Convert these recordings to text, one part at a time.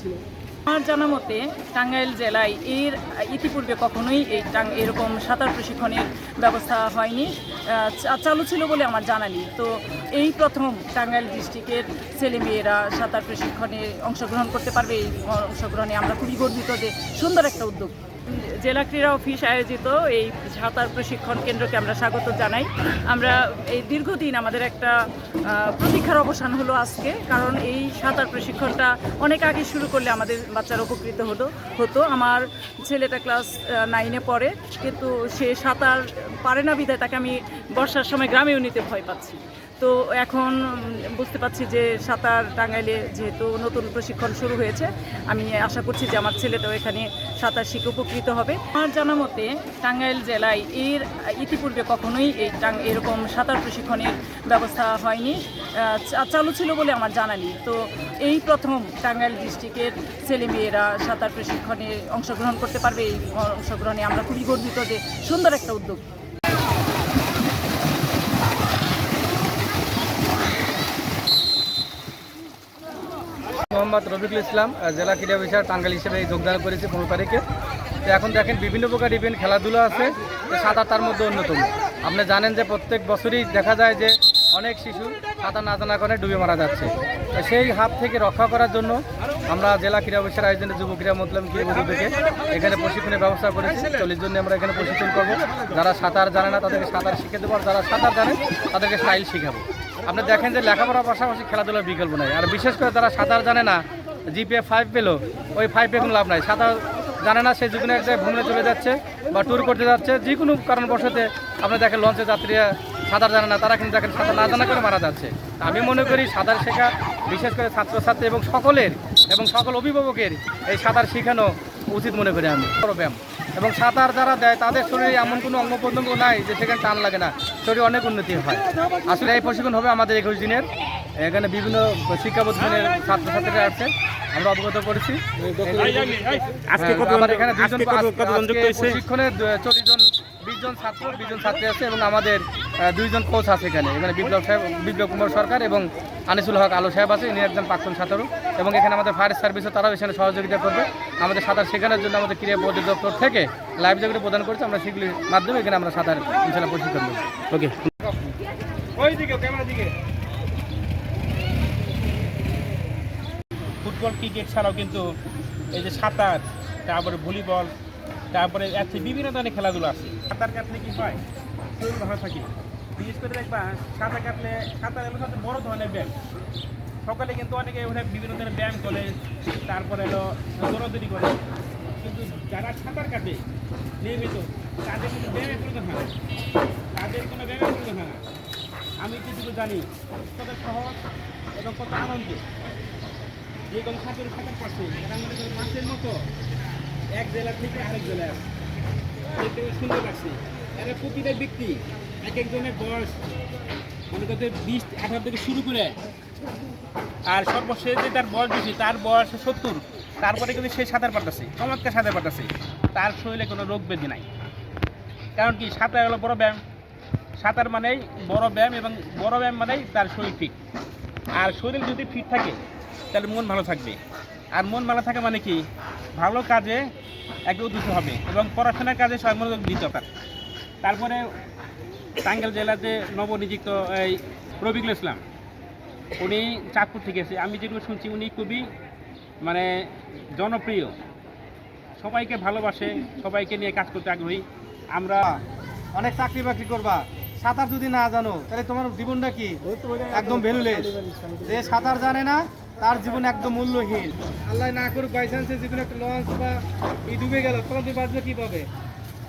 ছিল। আমার জানা মতে টাঙ্গাইল জেলায় এর ইতিপূর্বে কখনোই এই টাং- এরকম সাঁতার প্রশিক্ষণের ব্যবস্থা হয়নি চালু ছিল বলে আমার জানা নেই। তো এই প্রথম টাঙ্গাইল ডিস্ট্রিক্টের ছেলেমেয়েরা সাঁতার প্রশিক্ষণে অংশগ্রহণ করতে পারবে, এই অংশগ্রহণে আমরা খুবই গর্বিত যে সুন্দর একটা উদ্যোগ জেলা ক্রীড়া অফিস আয়োজিত এই সাঁতার প্রশিক্ষণ কেন্দ্রকে আমরা স্বাগত জানাই। আমরা এই দীর্ঘদিন আমাদের একটা প্রতীক্ষার অবসান হলো আজকে, কারণ এই সাঁতার প্রশিক্ষণটা অনেক আগে শুরু করলে আমাদের বাচ্চারা উপকৃত হতো হতো। আমার ছেলেটা ক্লাস নাইনে পড়ে, কিন্তু সে সাঁতার পারে না বিধায় তাকে আমি বর্ষার সময় গ্রামেও নিতে ভয় পাচ্ছি। তো এখন বুঝতে পারছি যে সাঁতার টাঙ্গাইলে যেহেতু নতুন প্রশিক্ষণ শুরু হয়েছে, আমি আশা করছি যে আমার ছেলেটাও এখানে সাঁতার শিখে উপকৃত হবে। আমার জানা মতে টাঙ্গাইল জেলায় এর ইতিপূর্বে কখনোই এই টাং- এরকম সাঁতার প্রশিক্ষণের ব্যবস্থা হয়নি চালু ছিল বলে আমার জানা নেই। তো এই প্রথম টাঙ্গাইল ডিস্ট্রিক্টের ছেলেমেয়েরা সাঁতার প্রশিক্ষণে অংশগ্রহণ করতে পারবে, এই অংশগ্রহণে আমরা খুবই গর্বিত যে সুন্দর একটা উদ্যোগ। মোহাম্মদ রফিকুল ইসলাম জেলা ক্রীড়া বিষয় টাঙ্গাইল হিসেবে যোগদান করেছি পনেরো তারিখে। তো এখন দেখেন বিভিন্ন প্রকার ইভেন্ট খেলাধুলো আছে সাঁতার তার মধ্যে অন্যতম। আপনি জানেন যে প্রত্যেক বছরই দেখা যায় যে অনেক শিশু সাঁতার না জানা করে ডুবে মারা যাচ্ছে। সেই হাত থেকে রক্ষা করার জন্য আমরা জেলা ক্রীড়া বিষয়ের আয়োজনে যুব ক্রীড়া মতলাম ক্রীড়া থেকে এখানে প্রশিক্ষণের ব্যবস্থা করেছি। চল্লিশ জন্য আমরা এখানে প্রশিক্ষণ করব। যারা সাঁতার জানে না তাদেরকে সাঁতার শিখে দেবো, আর যারা সাঁতার জানে তাদেরকে স্টাইল শিখাবো। আপনি দেখেন যে লেখাপড়ার পাশাপাশি খেলাধুলার বিকল্প নাই। আর বিশেষ করে যারা সাঁতার জানে না, জিপিএ ফাইভ পেল, ওই ফাইভ কোনো লাভ নাই। সাঁতার জানে না, সে যেকোনো এক জায়গায় ভ্রমণে চলে যাচ্ছে বা ট্যুর করতে যাচ্ছে। যে কোনো কারণবশতে আপনি দেখেন লঞ্চে যাত্রীরা সাঁতার জানে না, তারা কিন্তু দেখেন সাঁতার না জানা করে মারা যাচ্ছে। আমি মনে করি সাঁতার শেখা বিশেষ করে ছাত্রছাত্রী এবং সকলের এবং সকল অভিভাবকের এই সাঁতার শেখানো উচিত মনে করি আমি। বড় ব্যায়াম। এবং সাঁতার যারা দেয় তাদের শরীরে এমন কোনো অঙ্গ প্রত্যঙ্গ নাই যে সেখানে টান লাগে না। শরীরে অনেক উন্নতি হয়। আসলে এই প্রশিক্ষণ হবে আমাদের একুশ দিনের। এখানে বিভিন্ন শিক্ষা প্রতিষ্ঠানের ছাত্রছাত্রীরা আছে। আমরা অবগত করেছি। আবার এখানে প্রশিক্ষণে চল্লিশ জন বিশ জন ছাত্র বিশ জন ছাত্রী আছে এবং আমাদের দুইজন কোচ আছে এখানে। এখানে বিপ্লব সাহেব বিপ্লব কুমার সরকার এবং আনিসুল হক আলো সাহেব আছে ইনি একজন প্রাক্তন সাঁতারু এবং এখানে আমাদের ফায়ার সার্ভিসও তারাও এখানে সহযোগিতা করবে। আমাদের সাঁতার শেখানোর জন্য আমাদের ক্রীড়া দপ্তর থেকে লাইভ যেগুলো প্রদান করছে। আমরা সেগুলির মাধ্যমে এখানে আমরা সাঁতার ইনশাল্লাহ প্রশিক্ষণ দেবো ওকে ওই দিকে ক্যামেরা দিকে। ফুটবল ক্রিকেট ছাড়াও কিন্তু এই যে সাঁতার তারপরে ভলিবল তারপরে বিভিন্ন ধরনের খেলাধুলো আছে। সাঁতার কাটলে কি হয়? থাকে। বিশেষ করে দেখবা, সাঁতার কাটলে সাঁতার এলো সাথে বড় ধরনের ব্যায়াম। সকালে কিন্তু অনেকে ওখানে বিভিন্ন ধরনের ব্যায়াম করে, তারপরে এলো দৌড়াদৌড়ি করে। কিন্তু যারা সাঁতার কাটে, নিয়মিত, তাদের কিন্তু ব্যায়ামের প্রয়োজন হয় তাদের কোনো ব্যায়ামের প্রয়োজন হয় না। আমি যেটুকু জানি, কত সহজ এবং কত আনন্দ। যে কোনো সাঁতার সাঁতার পারছে মাছের মতো এক জেলা থেকে আরেক জেলায় সুন্দর লাগছে। এরা প্রতিটা ব্যক্তি এক একজনের বয়স, মনে করতে বিশ, আঠারো থেকে শুরু করে। আর সর্বশেষ যে তার বয়স বেশি, তার বয়স সত্তর, তারপরে কিন্তু সে সাঁতার পারতেছে, চমৎকার সাঁতার পারতেছে। তার শরীরে কোনো রোগ ব্যাধি নাই। কারণ কি? সাঁতার হলো বড় ব্যায়াম। সাঁতার মানেই বড় ব্যায়াম এবং বড় ব্যায়াম মানেই তার শরীর ফিট আর শরীর যদি ফিট থাকে, তাহলে মন ভালো থাকবে। আর মন ভালো থাকা মানে কি? ভালো কাজে একে উদ্দেশ্য হবে এবং পড়াশোনার কাজে সবাই মনোযোগ দিতে হবে তারপরে টাঙ্গাইল জেলাতে নবনিযুক্ত এই রবিকুল ইসলাম। উনি চাঁদপুর থেকে এসে আমি যেগুলো শুনছি উনি খুবই মানে জনপ্রিয়। সবাইকে ভালোবাসে সবাইকে নিয়ে কাজ করতে আগ্রহী। আমরা অনেক চাকরি বাকরি করবা। সাঁতার যদি না জানো তাহলে তোমার জীবনটা কি? একদম ভ্যালুলেস। যে সাঁতার জানে না তার জীবন একদম মূল্যহীন। আল্লাহ না করুক বাই চান্সে যে কোনো একটা লঞ্চ বা ডুবে গেল তখন তুমি বাঁচবে কীভাবে?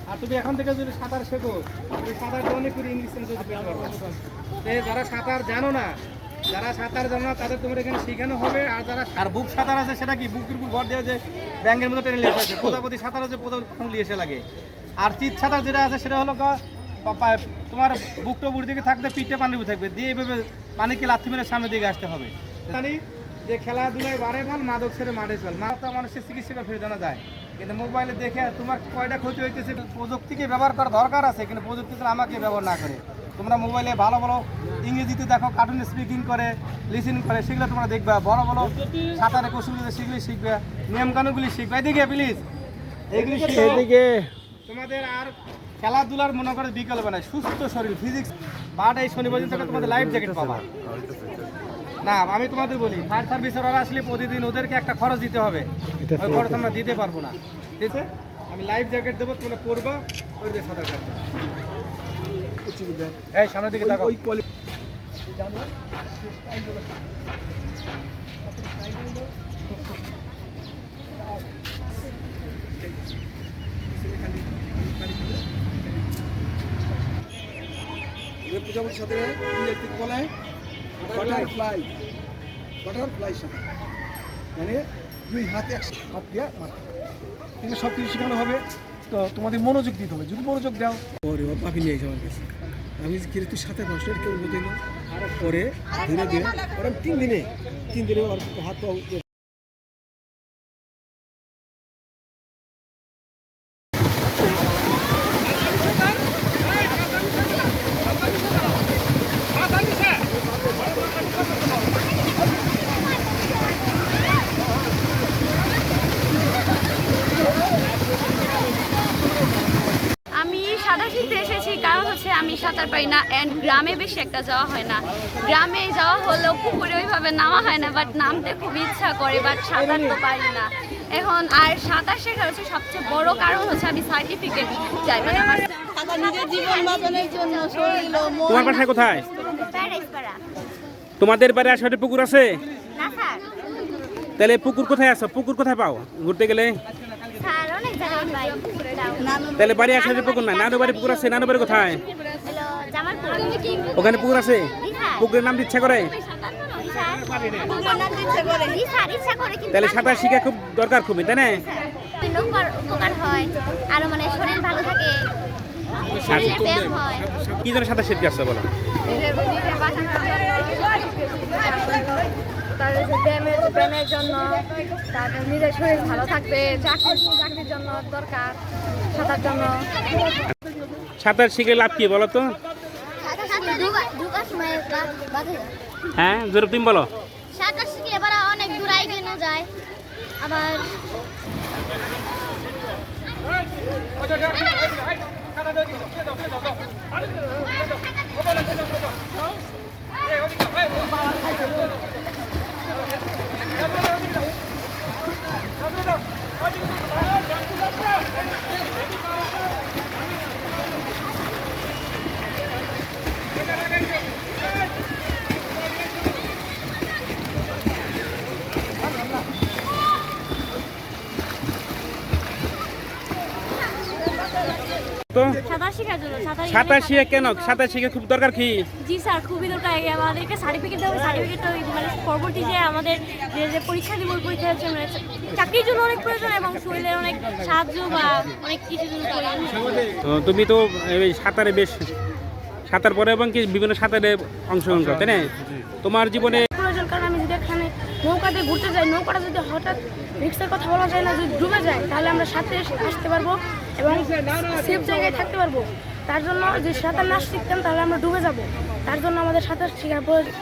আর তুমি এখন থেকে যদি সাঁতার শেখো, তুমি সাঁতার অনেক করে। ইংলিশ যদি যারা সাঁতার জানো না, যারা সাঁতার জানো না, তাদের তোমার এখানে শেখানো হবে। আর যারা আর বুক সাঁতার আছে, সেটা কি? বুকের উপর ভর দেওয়া যে ব্যাঙ্গের মতো টেনে লিয়ে আছে প্রজাপতি সাঁতার আছে প্রজাপতি এসে লাগে। আর চিত সাঁতার যেটা আছে, সেটা হলো তোমার বুকটা উপর দিকে থাকতে পিঠে পানি উপর থাকবে। দিয়ে এইভাবে পানিকে লাথি মেরে সামনের দিকে আসতে হবে। জানি যে খেলাধুলায় বারে ভালো মাদক ছেড়ে মাঠে চল। মা তো মানুষের চিকিৎসা ফিরে জানা যায়। কিন্তু মোবাইলে দেখে তোমার কয়টা ক্ষতি হইতেছে প্রযুক্তিকে ব্যবহার করা দরকার আছে? কিন্তু প্রযুক্তি আমাকে ব্যবহার না করে। তোমরা মোবাইলে ভালো ভালো ইংরেজিতে দেখো কার্টুন স্পিকিং করে লিসেন করে সেগুলো তোমরা দেখবে। বড় বড় সাঁতারে কৌশলগুলো সেগুলি শিখবে নিয়মকানুনগুলি শিখবে। এদিকে প্লিজ এগুলি শিখে এদিকে। তোমাদের আর খেলাধুলার মনে করে বিকল্প হবে না সুস্থ শরীর ফিজিক্স বাট এই শনিবার দিন থেকে তোমাদের লাইফ জ্যাকেট পাবা। না আমি তোমাদের বলি ফায়ার সার্ভিসের ওরা আসলে প্রতিদিন ওদেরকে একটা খরচ দিতে হবে। ওই খরচ আমরা দিতে পারব না। ঠিক আছে? আমি লাইফ জ্যাকেট দেবো তোমরা পরবা ওই দিয়ে সাঁতার কাটবে। এই সামনের দিকে তাকাও। ওই কোয়ালিটি প্রজাপতির সাথে ইলেকট্রিক বলে বাটারফ্লাই বাটারফ্লাই সাথে মানে দুই হাতে এক হাত দিয়ে হবে। এগুলো সব কিছু শেখানো হবে। তো তোমাদের মনোযোগ দিতে হবে। যদি মনোযোগ দাও। পরে ও পাখি নিয়ে যাওয়ার কাছে। আমি কিন্তু সাথে কষ্ট কেউ বলতে না। পরে ধীরে ধীরে ওরকম তিন দিনে তিন দিনে ওর হাত পা আমি সাঁতার এসেছি কারণ হচ্ছে আমি সাঁতার পারি না অ্যান্ড গ্রামে বেশি একটা যাওয়া হয় না। গ্রামে যাওয়া হলেও পুকুরে ওইভাবে নামা হয় না বাট নামতে খুব ইচ্ছা করে বাট সাঁতার তো পারি না। এখন আর সাঁতার শেখার হচ্ছে সবচেয়ে বড় কারণ হচ্ছে আমি সার্টিফিকেট চাই মানে আমার নিজের জীবন যাপনের জন্য শরীর তোমার বাসায় কোথায়? তোমাদের বাড়ি আশেপাশে পুকুর আছে? তাহলে পুকুর কোথায় আছে? পুকুর কোথায় পাও? ঘুরতে গেলে স্যার অনেক জায়গায় পাই তাহলে বাড়ি আশেপাশে পুকুর না নানু বাড়ি পুকুর আছে? নানু বাড়ি কোথায়? ওখানে পুকুর আছে। পুকুরের নাম ইচ্ছা করে? ইচ্ছা করে স্যার ইচ্ছা করে কিন্তু তাহলে সাঁতার শিখা খুব দরকার খুবই তাই না? মানে শরীর ভালো থাকে শরীরে ব্যায়াম কি জন্য সাঁতার শিখতে আসছো বলো? তার ব্যায়ামের ব্যায়ামের জন্য তারপর নিজের শরীর ভালো থাকবে চাকরি চাকরির জন্য দরকার সাঁতার জন্য সাঁতার শিখে লাভ কি বলো তো হ্যাঁ জোরে তুমি বলো সাঁতার শিখে এবার অনেক দূর এগিয়ে যায় আবার তো? সাঁতার শেখার জন্য সাঁতার সাঁতার শিখে কেন? সাঁতার শিখে খুব দরকার কি? জি স্যার খুবই দরকার। আমাদেরকে সার্টিফিকেট দেবে সার্টিফিকেট মানে পরবর্তী যে আমাদের যে যে পরীক্ষা দিব ওই পরীক্ষার জন্য চাকরির জন্য অনেক প্রয়োজন এবং শরীরের অনেক সাহায্য বা অনেক প্রয়োজন তো তুমি তো এই সাঁতারে বেশ সাঁতার পরে এবং কি বিভিন্ন সাঁতারে অংশগ্রহণ করো তাই না? তোমার জীবনে প্রয়োজন কারণ আমি যদি এখানে নৌকাতে ঘুরতে যাই নৌকাটা যদি হঠাৎ রিক্সার কথা বলা যায় না, যদি ডুবে যায়, তাহলে আমরা সাথে আসতে পারব এবং সেফ জায়গায় থাকতে পারব। তার জন্য যে সাঁতার না শিখতাম, তাহলে আমরা ডুবে যাব। তার জন্য আমাদের সাঁতার শেখার প্রয়োজন।